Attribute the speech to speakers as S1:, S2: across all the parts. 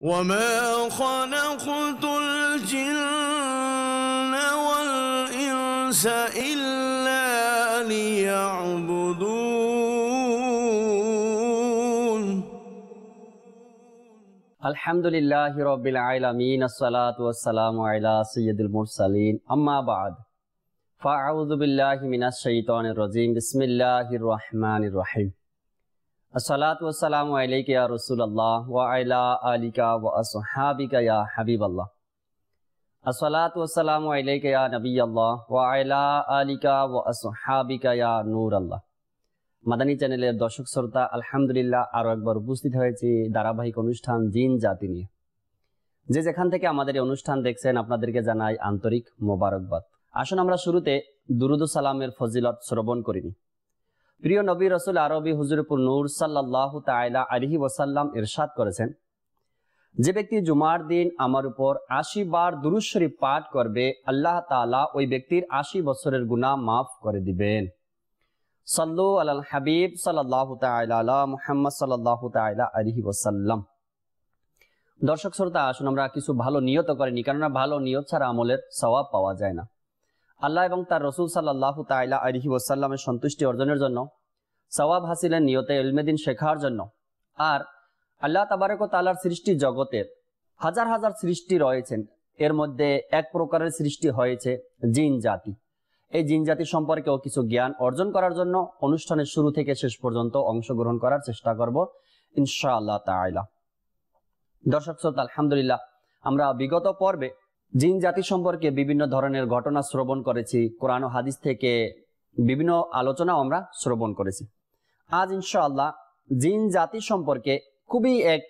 S1: وما خلقت الجن والإنس إلا ليعبدون
S2: الحمد لله رب العالمين الصلاة والسلام على سيد المرسلين أما بعد فأعوذ بالله من الشيطان الرجيم بسم الله الرحمن الرحيم ওয়াসসালামু আলাইকা ইয়া রাসূলুল্লাহ ওয়া আলা আলিকা ওয়া আসহাবিকা ইয়া হাবিবাল্লাহ। আসসালাতু ওয়াসসালামু আলাইকা ইয়া নবিয়াল্লাহ ওয়া আলা আলিকা ওয়া আসহাবিকা ইয়া নূরাল্লাহ। মাদানী চ্যানেলের দর্শক শ্রোতা, আলহামদুলিল্লাহ আরও একবার উপস্থিত হয়েছি ধারাবাহিক অনুষ্ঠান জিন জাতি নিয়ে। যে যেখান থেকে আমাদের এই অনুষ্ঠান দেখছেন, আপনাদেরকে জানাই আন্তরিক মোবারকবাদ। আসুন আমরা শুরুতে দুরুদ সালামের ফজিলত শ্রবণ করিনি। প্রিয় নবী রসুল আরবি হুজুরপুর নূর সাল্লাহ তাইলা আলহি ওসাল্লাম ইরশাদ করেছেন, যে ব্যক্তি জুমার দিন আমার উপর আশি বার দুরুশ্বরী পাঠ করবে, আল্লাহ তাআলা ওই ব্যক্তির আশি বছরের গুনাহ মাফ করে দিবেন। সাল্লু আলাল হাবিব সাল্লাল্লাহু তাআলা আলা মুহাম্মদ সাল্লাল্লাহু তাআলা আলাইহি ওয়াসাল্লাম। দর্শক শ্রোতা, আসুন আমরা কিছু ভালো নিয়ত করিনি, কেননা ভালো নিয়ত ছাড়া আমলের সওয়াব পাওয়া যায় না। আল্লাহ এবং তার রসুল সাল্লাল্লাহু তাআলা আলাইহি ওসাল্লামের সন্তুষ্টি অর্জনের জন্য, সওয়াব হাসিলের নিয়তে ইলমেদিন শেখার জন্য আর আল্লাহ তাবারক ও তাআলার সৃষ্টি জগতের হাজার হাজার সৃষ্টি রয়েছেন। এর মধ্যে এক প্রকারের সৃষ্টি হয়েছে জিন জাতি। এই জিন জাতি সম্পর্কেও কিছু জ্ঞান অর্জন করার জন্য অনুষ্ঠানের শুরু থেকে শেষ পর্যন্ত অংশগ্রহণ করার চেষ্টা করব ইনশাআল্লাহ তাআলা। দর্শক শ্রোতা, আলহামদুলিল্লাহ, আমরা বিগত পর্বে জিন জাতি সম্পর্কে বিভিন্ন ধরনের ঘটনা শ্রবণ করেছি, কোরআন ও হাদিস থেকে বিভিন্ন আলোচনাও আমরা শ্রবণ করেছি। আজ ইনশাআল্লাহ জিন জাতি সম্পর্কে খুবই এক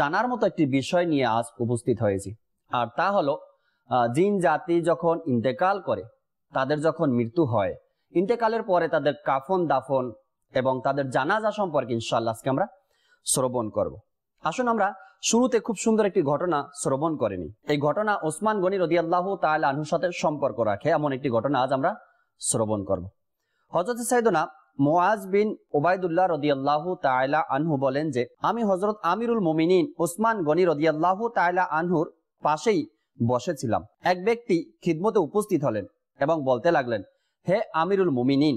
S2: জানার মতো একটি বিষয় নিয়ে আজ উপস্থিত হয়েছি। আর তা হলো জিন জাতি যখন ইন্তেকাল করে, তাদের যখন মৃত্যু হয়, ইন্তেকালের পরে তাদের কাফন, দাফন এবং তাদের জানাজা সম্পর্কে ইনশাল্লাহ আজকে আমরা শ্রবণ করব। আসুন আমরা শুরুতে খুব সুন্দর একটি ঘটনা শ্রবণ করেনি। এই ঘটনা ওসমান গনি রদিয়াল্লাহ তাহলে আনহুর সাথে সম্পর্ক রাখে, এমন একটি ঘটনা আজ আমরা শ্রবণ করব। হজরত সাইদনা মোয়াজ বিন ওবায়দুল্লাহ রদিয়াল্লাহ তাইলা আনহু বলেন যে, আমি হজরত আমিরুল মুমিনিন ওসমান গনি রদিয়াল্লাহ তাইলা আনহুর পাশেই বসেছিলাম। এক ব্যক্তি খিদমতে উপস্থিত হলেন এবং বলতে লাগলেন, হে আমিরুল মুমিনিন,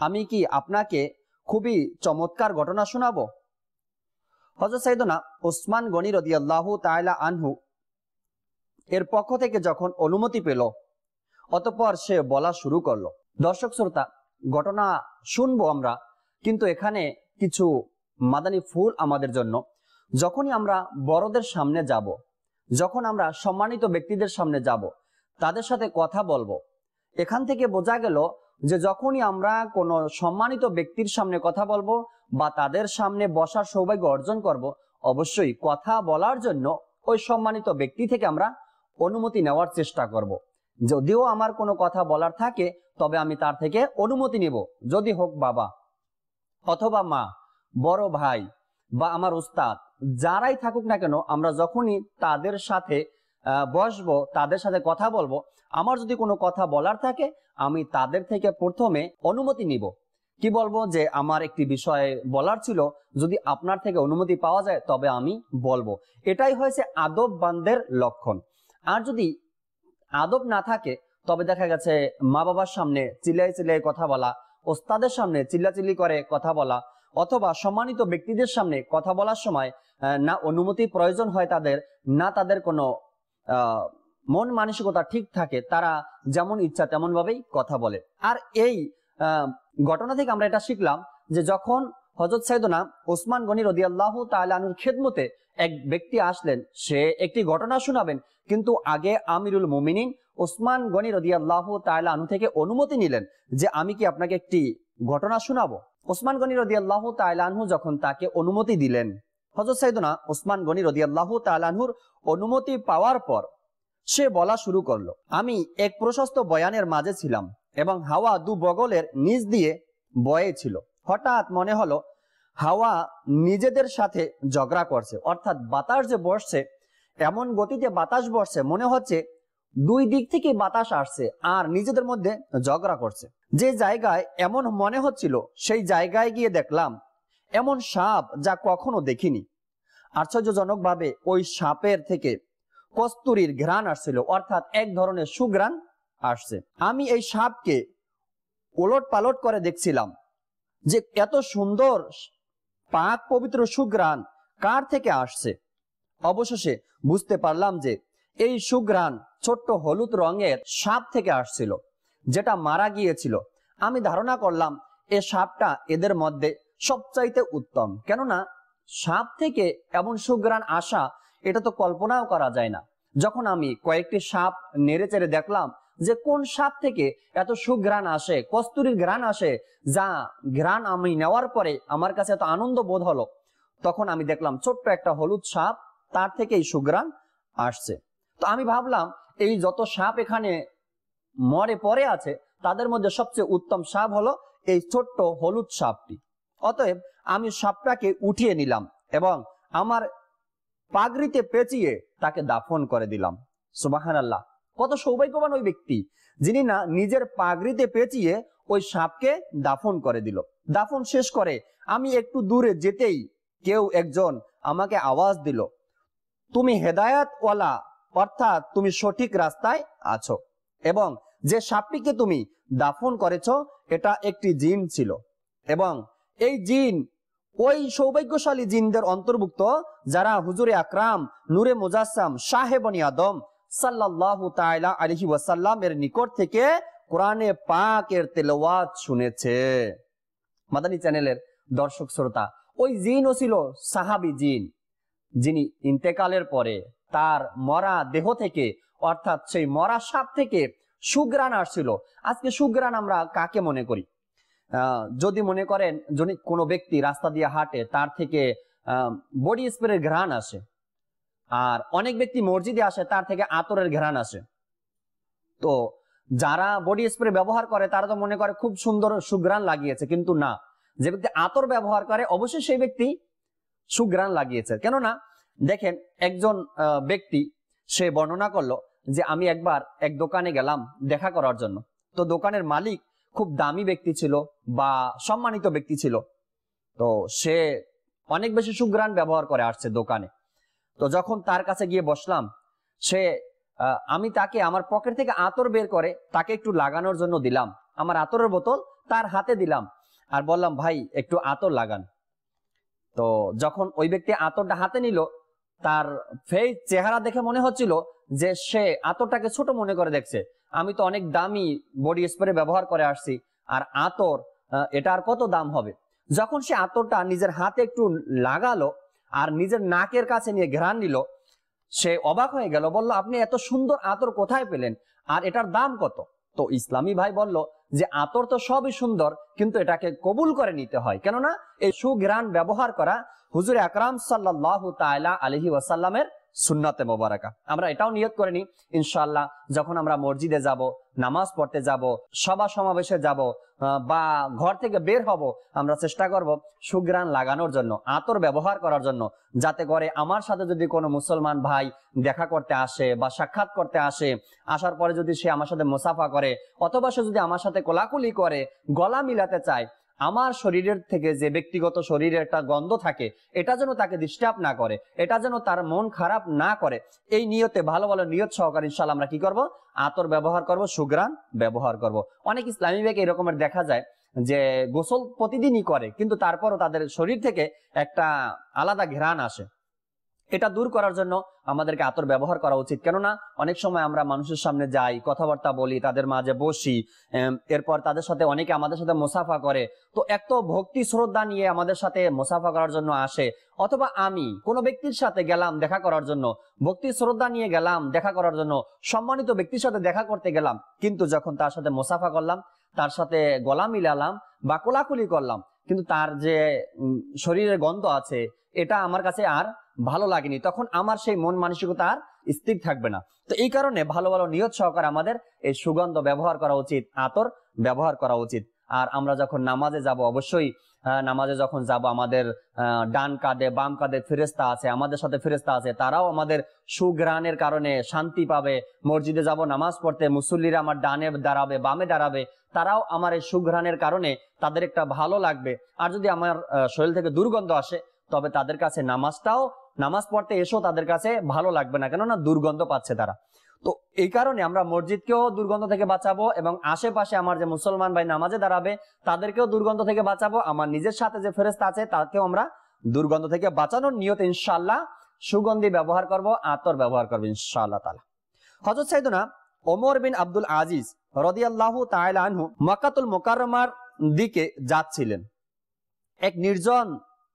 S2: আমি কি আপনাকে খুবই চমৎকার ঘটনা শোনাবো? হজরত সাইদনা ওসমান গনি রদিয়াল্লাহু তাইলা আনহু এর পক্ষ থেকে যখন অনুমতি পেল, অতপর সে বলা শুরু করল। দর্শক শ্রোতা, ঘটনা শুনব আমরা, কিন্তু এখানে কিছু মাদানি ফুল আমাদের জন্য। যখনই আমরা বড়দের সামনে যাব, যখন আমরা সম্মানিত ব্যক্তিদের সামনে যাব, তাদের সাথে কথা বলব, এখান থেকে বোঝা গেল যে যখনই আমরা কোনো সম্মানিত ব্যক্তির সামনে কথা বলব বা তাদের সামনে বসার সৌভাগ্য অর্জন করব, অবশ্যই কথা বলার জন্য ওই সম্মানিত ব্যক্তি থেকে আমরা অনুমতি নেওয়ার চেষ্টা করব। যদিও আমার কোনো কথা বলার থাকে, তবে আমি তার থেকে অনুমতি নিব যদি হোক বাবা, অথবা মা, বড় ভাই বা আমার উস্তাদ, যারাই থাকুক না কেন, আমরা যখনই তাদের সাথে বসবো, তাদের সাথে কথা বলব, আমার যদি কোনো কথা বলার থাকে, আমি তাদের থেকে প্রথমে অনুমতি নিব কি বলব যে আমার একটি বিষয়ে বলার ছিল, যদি আপনার থেকে অনুমতি পাওয়া যায় তবে আমি বলব। এটাই হয়েছে আদব বান্দের লক্ষণ। আর যদি আদব না থাকে, তবে দেখা গেছে মা বাবার সামনে চিল্লাই চিল্লাই কথা বলা, ওস্তাদের সামনে চিল্লাচিল্লি করে কথা বলা, অথবা সম্মানিত ব্যক্তিদের সামনে কথা বলার সময় না অনুমতি প্রয়োজন হয় তাদের, না তাদের কোনো মন মানসিকতা ঠিক থাকে, তারা যেমন ইচ্ছা তেমন ভাবেই কথা বলে। আর এই ঘটনা থেকে আমরা এটা শিখলাম যে যখন হজরত সাইদনা ওসমান গনি রদিয়াল্লাহ তালানুর খেদমতে এক ব্যক্তি আসলেন, সে একটি ঘটনা শোনাবেন, কিন্তু আগে আমিরুল মুমিনিন ওসমান গনি রদিয়াল্লাহ তালা আনু থেকে অনুমতি নিলেন যে আমি কি আপনাকে একটি ঘটনা শোনাবো। ওসমান গনি রদিয়াল্লাহ তালানহু যখন তাকে অনুমতি দিলেন হজরত সাইদনা ওসমান গনি রদিয়াল্লাহ তালানহুর অনুমতি পাওয়ার পর সে বলা শুরু করল, আমি এক প্রশস্ত বয়ানের মাঝে ছিলাম এবং হাওয়া দু বগলের নিচ দিয়ে বয়ে ছিল। হঠাৎ মনে হলো, হাওয়া নিজেদের সাথে ঝগড়া করছে। অর্থাৎ বাতাস যে বসছে, এমন গতিতে বাতাস বসছে, মনে হচ্ছে দুই দিক থেকে বাতাস আসছে আর নিজেদের মধ্যে ঝগড়া করছে। যে জায়গায় এমন মনে হচ্ছিল, সেই জায়গায় গিয়ে দেখলাম, এমন সাপ যা কখনো দেখিনি। আশ্চর্যজনকভাবে ওই সাপের থেকে কস্তুরীর ঘ্রাণ আসছিল। অর্থাৎ এক ধরনের সুঘ্রাণ আসছে। আমি এই সাপকে ওলট পালট করে দেখছিলাম যে এত সুন্দর পাক পবিত্র সুঘ্রাণ কার থেকে আসছে? অবশেষে বুঝতে পারলাম যে এই সুঘ্রাণ ছোট্ট হলুদ রঙের সাপ থেকে আসছিল, যেটা মারা গিয়েছিল। আমি ধারণা করলাম এ সাপটা এদের মধ্যে সবচাইতে উত্তম। কেননা সাপ থেকে এমন সুগ্রাণ আসা, এটা তো কল্পনাও করা যায় না। যখন আমি কয়েকটি সাপ নেড়ে চেড়ে দেখলাম যে কোন সাপ থেকে এত সুঘ্রাণ আসে, কস্তুরীর ঘ্রাণ আসে, যা ঘ্রাণ আমি নেওয়ার পরে আমার কাছে এত আনন্দ বোধ হলো, তখন আমি দেখলাম ছোট্ট একটা হলুদ সাপ তার থেকে এই সুঘ্রাণ আসছে। তো আমি ভাবলাম, এই যত সাপ এখানে মরে পড়ে আছে, তাদের মধ্যে সবচেয়ে উত্তম সাপ হলো এই ছোট্ট হলুদ সাপটি। অতএব আমি সাপটাকে উঠিয়ে নিলাম এবং আমার পাগড়িতে পেঁচিয়ে তাকে দাফন করে দিলাম। সুবাহান আল্লাহ কত সৌভাগ্যবান ওই ব্যক্তি, যিনি না নিজের পাগড়িতে পেঁচিয়ে ওই সাপকে দাফন করে দিল। দাফন শেষ করে, আমি একটু দূরে যেতেই কেউ একজন আমাকে আওয়াজ দিল, তুমি হেদায়াতওয়ালা, অর্থাৎ তুমি সঠিক রাস্তায় আছো এবং যে সাপটিকে তুমি দাফন করেছ, এটা একটি জিন ছিল এবং এই জিন ওই সৌভাগ্যশালী জিনদের অন্তর্ভুক্ত যারা হুজুরে আকরাম, নূরে মুজাসসাম সাহেবনি আদম সাল্লাল্লাহু তাআলা আলাইহি ওয়াসাল্লাম এর নিকট থেকে কোরআনে পাকের তেলাওয়াত শুনেছে। মাদানী চ্যানেলের দর্শক শ্রোতা, ওই জিনও ছিল সাহাবি জিন, যিনি ইন্তেকালের পরে তার মরা দেহ থেকে, অর্থাৎ সেই মরা সাপ থেকে সুগ্রাণ আসছিল। আজকে সুগ্রাণ আমরা কাকে মনে করি? যদি মনে করেন, যদি কোনো ব্যক্তি রাস্তা দিয়ে হাঁটে, তার থেকে বডি স্প্রের ঘ্রাণ আসে। আর অনেক ব্যক্তি মসজিদে আসে, তার থেকে আতরের ঘেরান আসে তো যারা বডি স্প্রে ব্যবহার করে, তারা তো মনে করে খুব সুন্দর সুগ্রাণ লাগিয়েছে, কিন্তু না। যে ব্যক্তি আতর ব্যবহার করে, অবশ্যই সেই ব্যক্তি সুগ্রাণ লাগিয়েছে। কেননা, দেখেন, একজন ব্যক্তি, সে বর্ণনা করল যে, আমি একবার এক দোকানে গেলাম দেখা করার জন্য। তো দোকানের মালিক খুব দামি ব্যক্তি ছিল বা সম্মানিত ব্যক্তি ছিল। তো সে অনেক বেশি সুগ্রাণ ব্যবহার করে আসছে দোকানে। তো যখন তার কাছে গিয়ে বসলাম সে আমি তাকে আমার পকেট থেকে আতর বের করে তাকে একটু লাগানোর জন্য দিলাম। আমার আতরের বোতল তার হাতে দিলাম আর বললাম ভাই একটু আতর লাগান। তো যখন ওই ব্যক্তি আতরটা হাতে নিল তার ফেস চেহারা দেখে মনে হচ্ছিল যে সে আতরটাকে ছোট মনে করে দেখছে। আমি তো অনেক দামি বডি স্প্রে ব্যবহার করে আসছি আর আতর আহ, এটার কত দাম হবে? যখন সে আতরটা নিজের হাতে একটু লাগালো আর নিজের নাকের কাছে নিয়ে ঘেরান নিল। সে অবাক হয়ে গেল, বলল, আপনি এত সুন্দর আতর কোথায় পেলেন? আর এটার দাম কত? তো ইসলামী ভাই বলল যে, আতর তো সবই সুন্দর, কিন্তু এটাকে কবুল করে নিতে হয়। কেননা, এই সুঘ্রাণ ব্যবহার করা হুজুর আকরাম সাল্লাহ তাইলা আলহি ওয়াসাল্লামের সুন্নতে মোবারকা। আমরা এটাও নিয়ত করে নি ইনশাল্লাহ যখন আমরা মসজিদে যাব, নামাজ পড়তে যাব, সভা সমাবেশে যাব বা ঘর থেকে বের হব, আমরা চেষ্টা করব সুগ্রাণ লাগানোর জন্য, আতর ব্যবহার করার জন্য, যাতে করে আমার সাথে যদি কোনো মুসলমান ভাই দেখা করতে আসে বা সাক্ষাৎ করতে আসে, আসার পরে যদি সে আমার সাথে মুসাফা করে, অথবা সে যদি আমার সাথে কোলাকুলি করে, গলা মিলাতে চায় আমার শরীরের থেকে যে ব্যক্তিগত শরীরের একটা গন্ধ থাকে, এটা যেন তাকে ডিস্টার্ব না করে, এটা যেন তার মন খারাপ না করে, এই নিয়তে ভালো ভালো নিয়ত সহকারে ইনশাল আমরা কি করব? আতর ব্যবহার করব সুগ্রাণ ব্যবহার করব। অনেক ইসলামী ব্যাগ এরকমের দেখা যায় যে গোসল প্রতিদিনই করে, কিন্তু তারপরও তাদের শরীর থেকে একটা আলাদা ঘেরান আসে। এটা দূর করার জন্য আমাদেরকে আতর ব্যবহার করা উচিত। কেননা অনেক সময় আমরা মানুষের সামনে যাই, কথাবার্তা বলি, তাদের মাঝে বসি এরপর তাদের সাথে অনেকে আমাদের সাথে মুসাফা করে। তো এক তো ভক্তি, শ্রদ্ধা নিয়ে আমাদের সাথে মুসাফা করার জন্য আসে। অথবা আমি কোনো ব্যক্তির সাথে গেলাম দেখা করার জন্য, ভক্তি, শ্রদ্ধা নিয়ে গেলাম দেখা করার জন্য, সম্মানিত ব্যক্তির সাথে দেখা করতে গেলাম, কিন্তু যখন তার সাথে মুসাফা করলাম, তার সাথে গলা মিলালাম বা কোলাকুলি করলাম, কিন্তু তার যে শরীরের গন্ধ আছে, এটা আমার কাছে আর ভালো লাগেনি, তখন আমার সেই মন মানসিকতা আর স্থির থাকবে না। তো এই কারণে ভালো ভালো নিয়ত সহকারে আমাদের এই সুগন্ধ ব্যবহার করা উচিত, আতর ব্যবহার করা উচিত। আর আমরা যখন নামাজে যাব, অবশ্যই নামাজে যখন যাব, আমাদের ডান কাঁধে, বাম কাঁধে ফেরেস্তা আছে, আমাদের সাথে ফেরেস্তা আছে, তারাও আমাদের সুগ্রাণের কারণে শান্তি পাবে। মসজিদে যাব, নামাজ পড়তে মুসল্লিরা আমার ডানে দাঁড়াবে, বামে দাঁড়াবে, তারাও আমার এই সুঘ্রাণের কারণে তাদের একটা ভালো লাগবে। আর যদি আমার শরীর থেকে দুর্গন্ধ আসে, তবে তাদের কাছে নামাজটাও নামাজ পড়তে এসেও তাদের কাছে ভালো লাগবে না, কেননা দুর্গন্ধ পাচ্ছে তারা। তো এই কারণে আমরা মসজিদকেও দুর্গন্ধ থেকে বাঁচাবো এবং আশেপাশে আমার যে মুসলমান ভাই নামাজে দাঁড়াবে, তাদেরকেও দুর্গন্ধ থেকে বাঁচাবো। আমার নিজের সাথে যে ফেরেস্তা আছে, তাকেও আমরা দুর্গন্ধ থেকে বাঁচানোর নিয়ত ইনশাল্লাহ সুগন্ধি ব্যবহার করব, আতর ব্যবহার করব ইনশাআল্লাহ তালা হজরত সাইদুনা ওমর বিন আব্দুল আজিজ রদিয়াল্লাহু তাআলা আনহু মক্কাতুল মোকাররমার দিকে যাচ্ছিলেন। এক নির্জন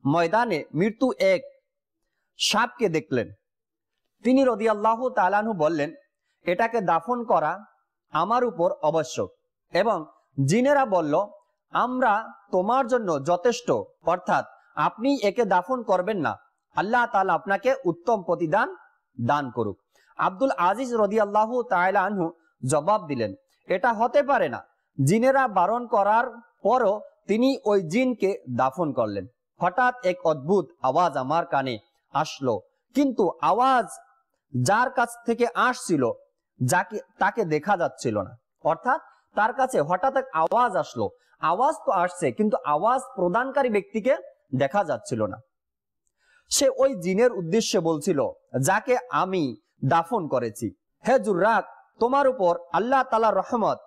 S2: ময়দানে মৃত্যু এক সাপকে দেখলেন। তিনি রদিয়াল্লাহু তাআলাহু বললেন, এটাকে দাফন করা আমার উপর আবশ্যক। এবং জিনেরা বলল, আমরা তোমার জন্য যথেষ্ট, অর্থাৎ আপনি একে দাফন করবেন না। আল্লাহ তালা আপনাকে উত্তম প্রতিদান দান করুক। আব্দুল আজিজ রদি আল্লাহ আনহু জবাব দিলেন, এটা হতে পারে না। জিনেরা বারণ করার পরও তিনি ওই জিনকে দাফন করলেন। হঠাৎ এক অদ্ভুত আওয়াজ আমার কানে আসলো। কিন্তু আওয়াজ যার কাছ থেকে আসছিল, যাকে, তাকে দেখা যাচ্ছিল না। অর্থাৎ তার কাছে হঠাৎ এক আওয়াজ আসলো। আওয়াজ তো আসছে, কিন্তু আওয়াজ প্রদানকারী ব্যক্তিকে দেখা যাচ্ছিল না। সে ওই জিনের উদ্দেশ্যে বলছিল, যাকে আমি দাফন করেছি। হে জুর্রাক তোমার উপর আল্লাহ তালা রহমত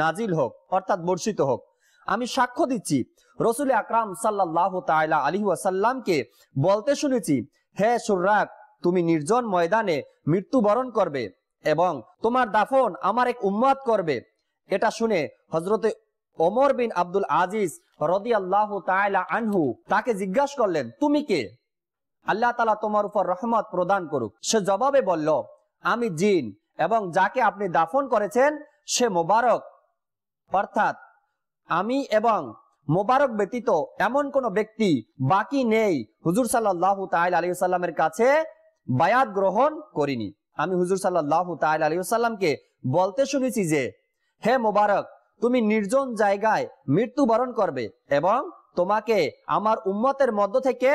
S2: নাজিল হোক, অর্থাৎ বর্ষিত হোক। আমি সাক্ষ্য দিচ্ছি। রসুল আকরাম সাল্লাহ তাইলা আলী ওয়াসাল্লামকে বলতে শুনেছি হে সুর্রাক তুমি নির্জন ময়দানে মৃত্যুবরণ করবে এবং তোমার দাফন আমার এক উম্মাদ করবে। এটা শুনে হজরতে ওমর বিন আব্দুল আজিজ রদি আল্লাহ আনহু তাকে জিজ্ঞাসা করলেন, তুমি কে? আল্লাহ তালা তোমার উপর রহমত প্রদান করুক। সে জবাবে বলল, আমি জিন এবং যাকে আপনি দাফন করেছেন সে মোবারক। অর্থাৎ আমি এবং মোবারক ব্যতীত এমন কোন ব্যক্তি বাকি নেই। হুজুর সাল্লাহ তাইল আলী সাল্লামের কাছে বায়াত গ্রহণ করিনি। আমি হুজুর সাল্লাহ তাইল আলী সাল্লামকে বলতে শুনেছি যে, হে মোবারক, তুমি নির্জন জায়গায় মৃত্যুবরণ করবে এবং তোমাকে আমার উম্মতের মধ্য থেকে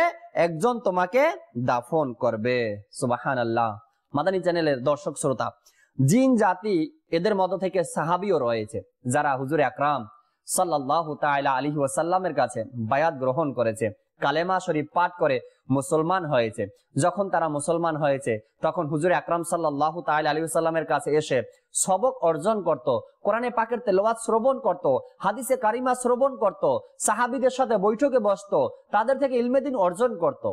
S2: একজন তোমাকে দাফন করবে। মাদানী চ্যানেলের দর্শক, শ্রোতা, জিন জাতি এদের মধ্য থেকে সাহাবিও রয়েছে, যারা হুজুর আকরাম সাল্লাহ তাইলা আলী ওয়াসাল্লামের কাছে বায়াত গ্রহণ করেছে, কালেমা শরীফ পাঠ করে মুসলমান হয়েছে। যখন তারা মুসলমান হয়েছে, তখন হুজুর আকরাম সাল্লাহ তাইল আলী সাল্লামের কাছে এসে সবক অর্জন করত, কোরআনে পাকের তেলোয়াত শ্রবণ করত, হাদিসে কারিমা শ্রবণ করত, সাহাবিদের সাথে বৈঠকে বসত, তাদের থেকে ইলমেদিন অর্জন করত।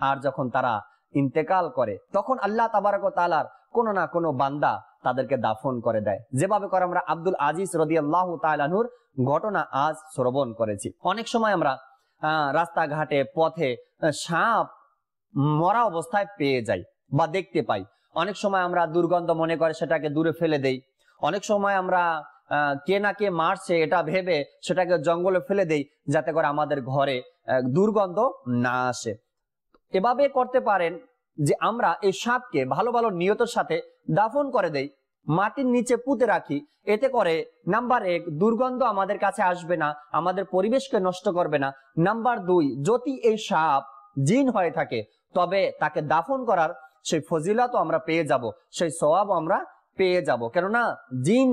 S2: আর যখন তারা ইন্তেকাল করে, তখন আল্লাহ তাবারক তালার কোনো না কোনো বান্দা তাদেরকে দাফন করে দেয়। যেভাবে করে আমরা আব্দুল আজিজ রদি আল্লাহ তালানুর ঘটনা আজ শ্রবণ করেছি। অনেক সময় আমরা রাস্তাঘাটে, পথে সাপ মরা অবস্থায় পেয়ে যাই বা দেখতে পাই। অনেক সময় আমরা দুর্গন্ধ মনে করে সেটাকে দূরে ফেলে দেই। অনেক সময় আমরা কে না কে মারছে এটা ভেবে সেটাকে জঙ্গলে ফেলে দেই যাতে করে আমাদের ঘরে দুর্গন্ধ না আসে। এভাবে করতে পারেন যে আমরা এই সাপকে ভালো ভালো নিয়তের সাথে দাফন করে দেই। মাটির নিচে পুঁতে রাখি। এতে করে নাম্বার এক, দুর্গন্ধ আমাদের কাছে আসবে না, আমাদের পরিবেশকে নষ্ট করবে না। নাম্বার দুই, যদি এই সাপ জিন হয়ে থাকে, তবে তাকে দাফন করার সেই ফজিলাতও আমরা পেয়ে যাব, সেই সবাবও আমরা পেয়ে যাব। কেননা, জিন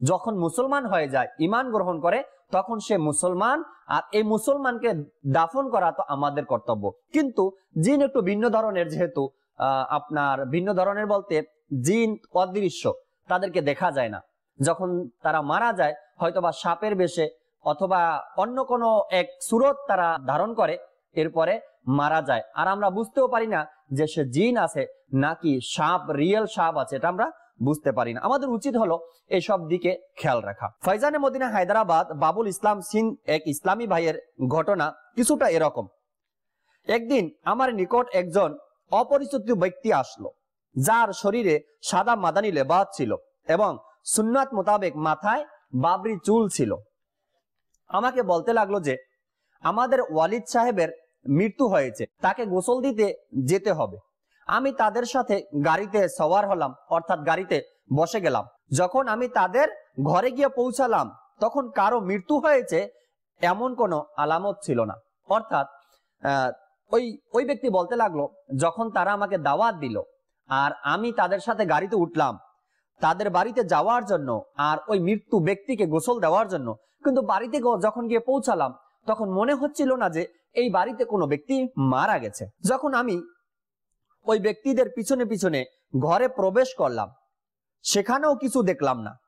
S2: যখন মুসলমান হয়ে যায় ইমান গ্রহণ করে, তখন সে মুসলমান, আর এই মুসলমানকে দাফন করা তো আমাদের কর্তব্য। কিন্তু জিন একটু ভিন্ন ধরনের, যেহেতু আপনার ভিন্ন ধরনের বলতে, জিন অদৃশ্য। তাদেরকে দেখা যায় না। যখন তারা মারা যায়, হয়তোবা সাপের বেশে অথবা অন্য কোনো এক সুরত তারা ধারণ করে, এরপরে মারা যায়। আর আমরা বুঝতেও পারি না যে সে জিন আছে নাকি সাপ, রিয়েল সাপ আছে, এটা আমরা বুঝতে পারি না। আমাদের উচিত হলো এসব দিকে খেয়াল রাখা। ফৈজানে মদিনা হায়দ্রাবাদ, বাবুল ইসলাম সিন এক ইসলামী ভাইয়ের ঘটনা কিছুটা এরকম। একদিন আমার নিকট একজন অপরিচিত ব্যক্তি আসলো। যার শরীরে সাদা মাদানি লেবাদ ছিল এবং সুন্নাত মোতাবেক মাথায় বাবরি চুল ছিল। আমাকে বলতে লাগল যে, আমাদের ওয়ালিদ সাহেবের মৃত্যু হয়েছে, তাকে গোসল দিতে যেতে হবে। আমি তাদের সাথে গাড়িতে সওয়ার হলাম, অর্থাৎ গাড়িতে বসে গেলাম। যখন আমি তাদের ঘরে গিয়ে পৌঁছালাম, তখন কারও মৃত্যু হয়েছে এমন কোনো আলামত ছিল না। অর্থাৎ ওই ওই ব্যক্তি বলতে লাগল, যখন তারা আমাকে দাওয়াত দিল আর আমি তাদের সাথে গাড়িতে উঠলাম। তাদের বাড়িতে যাওয়ার জন্য আর ওই মৃত্যু ব্যক্তিকে গোসল দেওয়ার জন্য। কিন্তু বাড়িতে যখন গিয়ে পৌঁছালাম, তখন মনে হচ্ছিল না যে এই বাড়িতে কোনো ব্যক্তি মারা গেছে। যখন আমি ওই ব্যক্তিদের পিছনে পিছনে ঘরে প্রবেশ করলাম, সেখানেও কিছু দেখলাম না।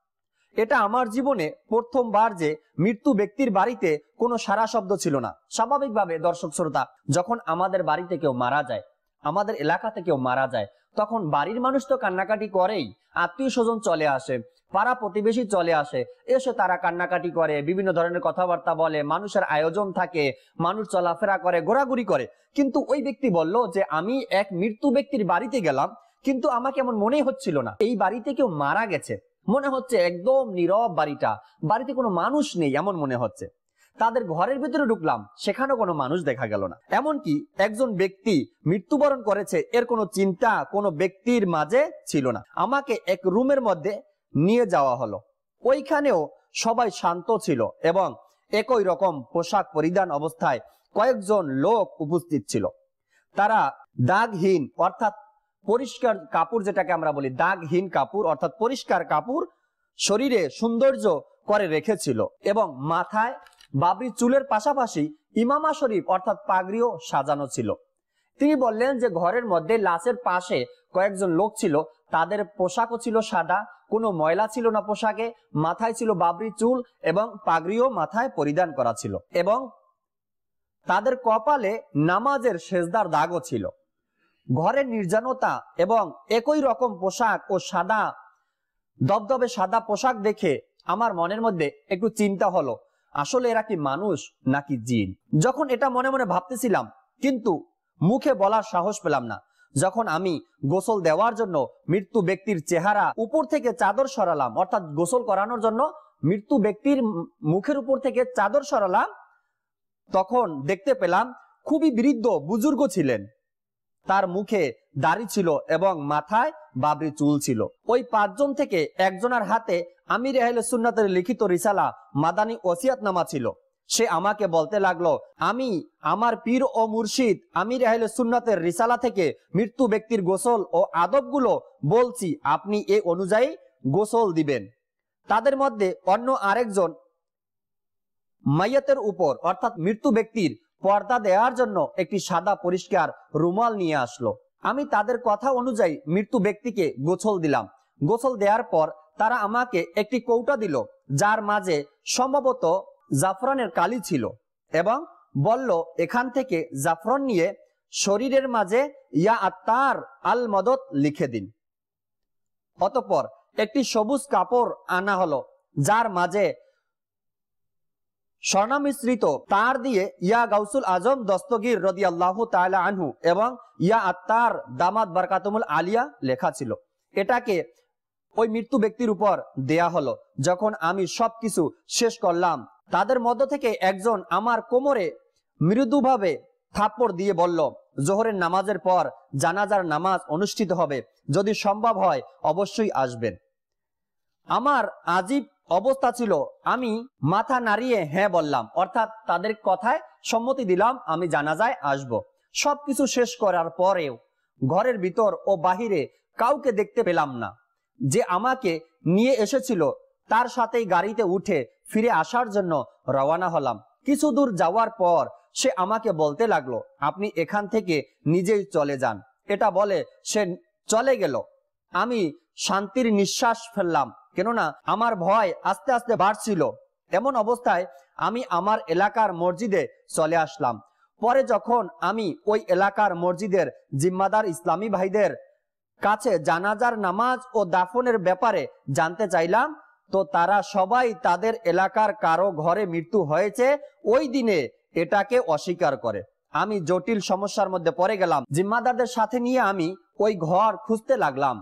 S2: এটা আমার জীবনে প্রথমবার যে মৃত্যু ব্যক্তির বাড়িতে কোনো সারা শব্দ ছিল না। স্বাভাবিকভাবে, দর্শক শ্রোতা, যখন আমাদের বাড়িতে কেউ মারা যায় আমাদের এলাকাতে কেউ মারা যায়, তখন বাড়ির মানুষ তো কান্নাকাটি করেই, আত্মীয় স্বজন চলে আসে, পাড়া প্রতিবেশী চলে আসে, এসে তারা কান্নাকাটি করে, বিভিন্ন ধরনের কথাবার্তা বলে, মানুষের আয়োজন থাকে, মানুষ চলাফেরা করে, ঘোরাঘুরি করে। কিন্তু ওই ব্যক্তি বলল যে, আমি এক মৃত্যু ব্যক্তির বাড়িতে গেলাম, কিন্তু আমাকে এমন মনেই হচ্ছিল না। এই বাড়িতে কেউ মারা গেছে। মনে হচ্ছে একদম নীরব বাড়িটা, বাড়িতে কোনো মানুষ নেই, এমন মনে হচ্ছে। তাদের ঘরের ভিতরে ঢুকলাম, সেখানেও কোনো মানুষ দেখা গেল না। এমনকি একজন ব্যক্তি মৃত্যুবরণ করেছে, এর কোনো চিন্তা কোনো ব্যক্তির মাঝে ছিল না। আমাকে এক রুমের মধ্যে নিয়ে যাওয়া হলো। ওইখানেও সবাই শান্ত ছিল এবং একই রকম পোশাক পরিধান অবস্থায় কয়েকজন লোক উপস্থিত ছিল। তারা দাগহীন, অর্থাৎ পরিষ্কার কাপড় যেটাকে আমরা বলি দাগহীন কাপড়, অর্থাৎ পরিষ্কার কাপড় শরীরে সৌন্দর্য করে রেখেছিল এবং মাথায় বাবরি চুলের পাশাপাশি ইমামা শরীফ অর্থাৎ পাগড়িও সাজানো ছিল। তিনি বললেন যে ঘরের মধ্যে লাশের পাশে কয়েকজন লোক ছিল, তাদের পোশাকও ছিল সাদা, কোনো ময়লা ছিল না পোশাকে, মাথায় ছিল বাবরি চুল এবং পাগড়িও মাথায় পরিধান করা ছিল এবং তাদের কপালে নামাজের সেজদার দাগও ছিল। ঘরের নির্জনতা এবং একই রকম পোশাক ও সাদা, দবদবে সাদা পোশাক দেখে আমার মনের মধ্যে একটু চিন্তা হলো আসলে এরা কি মানুষ নাকি জিন? যখন এটা মনে মনে ভাবতেছিলাম, কিন্তু মুখে বলার সাহস পেলাম না। যখন আমি গোসল দেওয়ার জন্য মৃত্যু ব্যক্তির চেহারা উপর থেকে চাদর সরালাম, অর্থাৎ গোসল করানোর জন্য মৃত্যু ব্যক্তির মুখের উপর থেকে চাদর সরালাম, তখন দেখতে পেলাম খুবই বৃদ্ধ, বুজুর্গ ছিলেন। তার মুখে দাড়ি ছিল এবং মাথায় বাবরি চুল ছিল। ওই পাঁচজন থেকে একজনের হাতে আমির আহলে সুন্নাতের লিখিত রিসালা, মাদানী ওসিয়াতনামা ছিল। সে আমাকে বলতে লাগল, আমি, আমার পীর ও মুর্শিদ আমির আহলে সুন্নাতের রিসালা থেকে মৃত্যু ব্যক্তির গোসল ও আদবগুলো বলছি, আপনি এ অনুযায়ী গোসল দিবেন। তাদের মধ্যে অন্য আরেকজন মাইয়াতের উপর, অর্থাৎ মৃত্যু ব্যক্তির পর্দা দেওয়ার জন্য একটি সাদা পরিষ্কার রুমাল নিয়ে আসলো। আমি তাদের কথা অনুযায়ী মৃত্যু ব্যক্তিকে গোসল দিলাম। গোসল দেওয়ার পর তারা আমাকে একটি কৌটা দিল, যার মাঝে সম্ভবত জাফরানের কালি ছিল এবং বলল, এখান থেকে জাফরন নিয়ে শরীরের মাঝে ইয়া আত্মার আল মদত লিখে দিন। অতপর একটি সবুজ কাপড় আনা হলো, যার মাঝে স্বর্ণামিশ্রিত তার দিয়ে ইয়া গাউসুল আজম দস্তগীর রদি আল্লাহ আনহু এবং ইয়া আত্মার দামাত বারকাতমুল আলিয়া লেখা ছিল। এটাকে ওই মৃত্যু ব্যক্তির উপর দেয়া হলো। যখন আমি সবকিছু শেষ করলাম, তাদের মধ্য থেকে একজন আমার কোমরে মৃদুভাবে থাপ্পড় দিয়ে বলল, জোহরের নামাজের পর জানাজার নামাজ অনুষ্ঠিত হবে। যদি সম্ভব হয়, অবশ্যই আসবেন। আমার আজীব অবস্থা ছিল, আমি মাথা নাড়িয়ে হ্যাঁ বললাম। অর্থাৎ তাদের কথায় সম্মতি দিলাম, আমি জানাজায় আসব। সবকিছু শেষ করার পরেও ঘরের ভিতর ও বাহিরে কাউকে দেখতে পেলাম না। যে আমাকে নিয়ে এসেছিল, তার সাথেই গাড়িতে উঠে ফিরে আসার জন্য রওয়ানা হলাম। কিছু দূর যাওয়ার পর সে আমাকে বলতে লাগল, আপনি এখান থেকে নিজেই চলে যান। এটা বলে সে চলে গেল। আমি শান্তির নিঃশ্বাস ফেললাম। কেননা আমার ভয় আস্তে আস্তে বাড়ছিল। এমন অবস্থায় আমি আমার এলাকার মসজিদে চলে আসলাম। পরে যখন আমি ওই এলাকার মসজিদের জিম্মাদার ইসলামী ভাইদের কাছে জানাজার নামাজ ও দাফনের ব্যাপারে জানতে চাইলাম, তো তারা সবাই তাদের এলাকার কারও ঘরে মৃত্যু হয়েছে, ওই দিনে এটাকে অস্বীকার করে। আমি জটিল সমস্যার মধ্যে পড়ে গেলাম। জিম্মাদারদের সাথে নিয়ে আমি ওই ঘর খুঁজতে লাগলাম।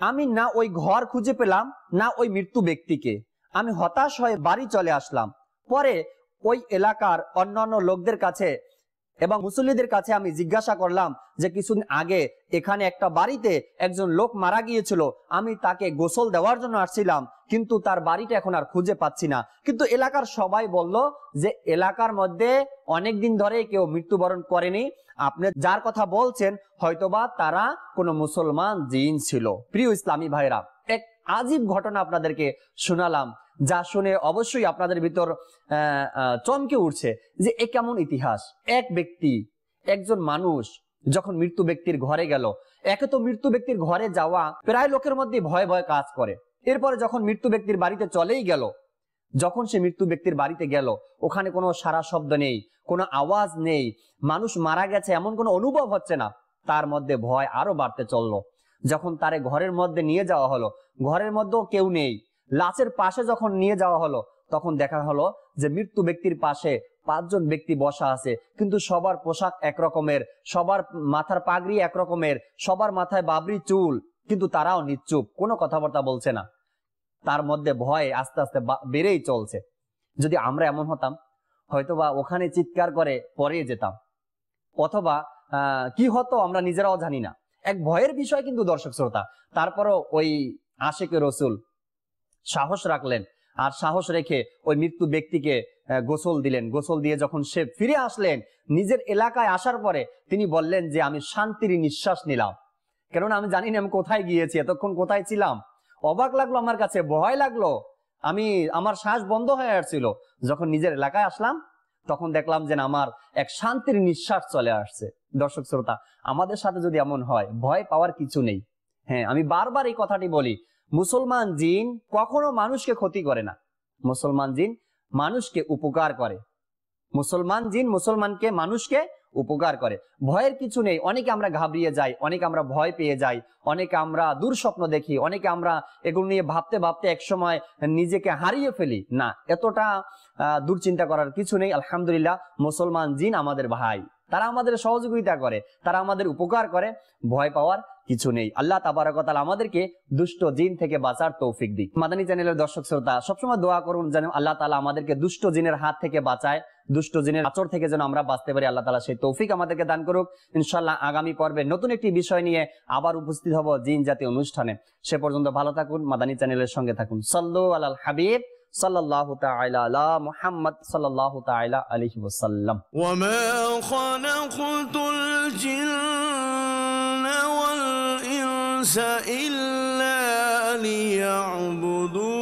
S2: আমি না ওই ঘর খুঁজে পেলাম, না ওই মৃত্যু ব্যক্তিকে। আমি হতাশ হয়ে বাড়ি চলে আসলাম। পরে ওই এলাকার অন্যান্য লোকদের কাছে এবং মুসল্লিদের কাছে আমি জিজ্ঞাসা করলাম যে কিছুদিন আগে এখানে একটা বাড়িতে একজন লোক মারা গিয়েছিল। আমি তাকে গোসল দেওয়ার জন্য আসছিলাম, কিন্তু তার বাড়িটা এখন আর খুঁজে পাচ্ছি না। কিন্তু এলাকার সবাই বলল যে এলাকার মধ্যে অনেক দিন ধরে কেউ মৃত্যুবরণ করেনি। আপনি যার কথা বলছেন, হয়তোবা তারা কোনো মুসলমান জিন ছিল। প্রিয় ইসলামী ভাইরা এক আজীব ঘটনা আপনাদেরকে শোনালাম। যা শুনে অবশ্যই আপনাদের ভিতর চমকে উঠছে যে এ কেমন ইতিহাস। এক ব্যক্তি, একজন মানুষ যখন মৃত্যু ব্যক্তির ঘরে গেল, একে তো মৃত্যু ব্যক্তির ঘরে যাওয়া প্রায় লোকের মধ্যে ভয় ভয় কাজ করে। এরপরে যখন মৃত্যু ব্যক্তির বাড়িতে চলেই গেল, যখন সে মৃত্যু ব্যক্তির বাড়িতে গেল, ওখানে কোনো সারা শব্দ নেই, কোনো আওয়াজ নেই, মানুষ মারা গেছে এমন কোনো অনুভব হচ্ছে না। তার মধ্যে ভয় আরও বাড়তে চলল। যখন তারে ঘরের মধ্যে নিয়ে যাওয়া হলো, ঘরের মধ্যেও কেউ নেই লাশের পাশে যখন নিয়ে যাওয়া হলো, তখন দেখা হলো যে মৃত্যু ব্যক্তির পাশে পাঁচজন ব্যক্তি বসা আছে। কিন্তু সবার পোশাক একরকমের, সবার মাথার পাগড়ি একরকমের, সবার মাথায় বাবরি চুল, কিন্তু তারাও নিশ্চুপ কোনো কথাবার্তা বলছে না। তার মধ্যে ভয় আস্তে আস্তে বেড়েই চলছে। যদি আমরা এমন হতাম, হয়তোবা ওখানে চিৎকার করে পরে যেতাম। অথবা কি হতো আমরা নিজেরাও জানি না। এক ভয়ের বিষয় কিন্তু দর্শক শ্রোতা তারপরও ওই আশেকে রসুল সাহস রাখলেন আর সাহস রেখে ওই মৃত্যু ব্যক্তিকে গোসল দিলেন। গোসল দিয়ে যখন সে ফিরে আসলেন, নিজের এলাকায় আসার পরে তিনি বললেন যে, আমি শান্তির নিঃশ্বাস নিলাম। কেননা আমি জানি না আমি কোথায় গিয়েছি, এতক্ষণ কোথায় ছিলাম। অবাক লাগল আমার কাছে, ভয় লাগল। আমি, আমার শ্বাস বন্ধ হয়ে আসছিল। যখন নিজের এলাকায় আসলাম, তখন দেখলাম যে আমার এক শান্তির নিঃশ্বাস চলে আসছে। দর্শক শ্রোতা, আমাদের সাথে যদি এমন হয়, ভয় পাওয়ার কিছু নেই। হ্যাঁ আমি বারবার এই কথাটি বলি। মুসলমান জিন কখনো মানুষকে ক্ষতি করে না। মুসলমান জিন মানুষকে উপকার করে। মুসলমান জিন মুসলমানকে মানুষকে উপকার করে। ভয়ের কিছু নেই অনেকে আমরা ঘাবড়িয়ে যাই অনেকে আমরা ভয় পেয়ে যাই অনেকে আমরা দুঃস্বপ্ন দেখি অনেকে আমরা এগুলো নিয়ে ভাবতে ভাবতে একসময় নিজেকে হারিয়ে ফেলি। না এতটা আহ, দুশ্চিন্তা করার কিছু নেই। আলহামদুলিল্লাহ মুসলমান জিন আমাদের ভাই। তারা আমাদের সহযোগিতা করে, তারা আমাদের উপকার করে, ভয় পাওয়ার কিছু নেই। আল্লাহ তাবারকতাল আমাদেরকে দুষ্ট জিন থেকে বাঁচার তৌফিক দিক। মাদানী চ্যানেলের দর্শক শ্রোতা, সবসময় দোয়া করুন যেন আল্লাহ তালা আমাদেরকে দুষ্ট জিনের হাত থেকে বাঁচায়, দুষ্ট জিনের আচর থেকে যেন আমরা বাঁচতে পারি। আল্লাহ তালা সেই তৌফিক আমাদেরকে দান করুক। ইনশাল্লাহ আগামী পর্বে নতুন একটি বিষয় নিয়ে আবার উপস্থিত হব জিন জাতীয় অনুষ্ঠানে। সে পর্যন্ত ভালো থাকুন, মাদানী চ্যানেলের সঙ্গে থাকুন। সল্লু আলাল হাবিব। صلى الله تعالى على محمد صلى الله تعالى عليه وسلم.
S1: وما خلقت الجن والإنس إلا ليعبدون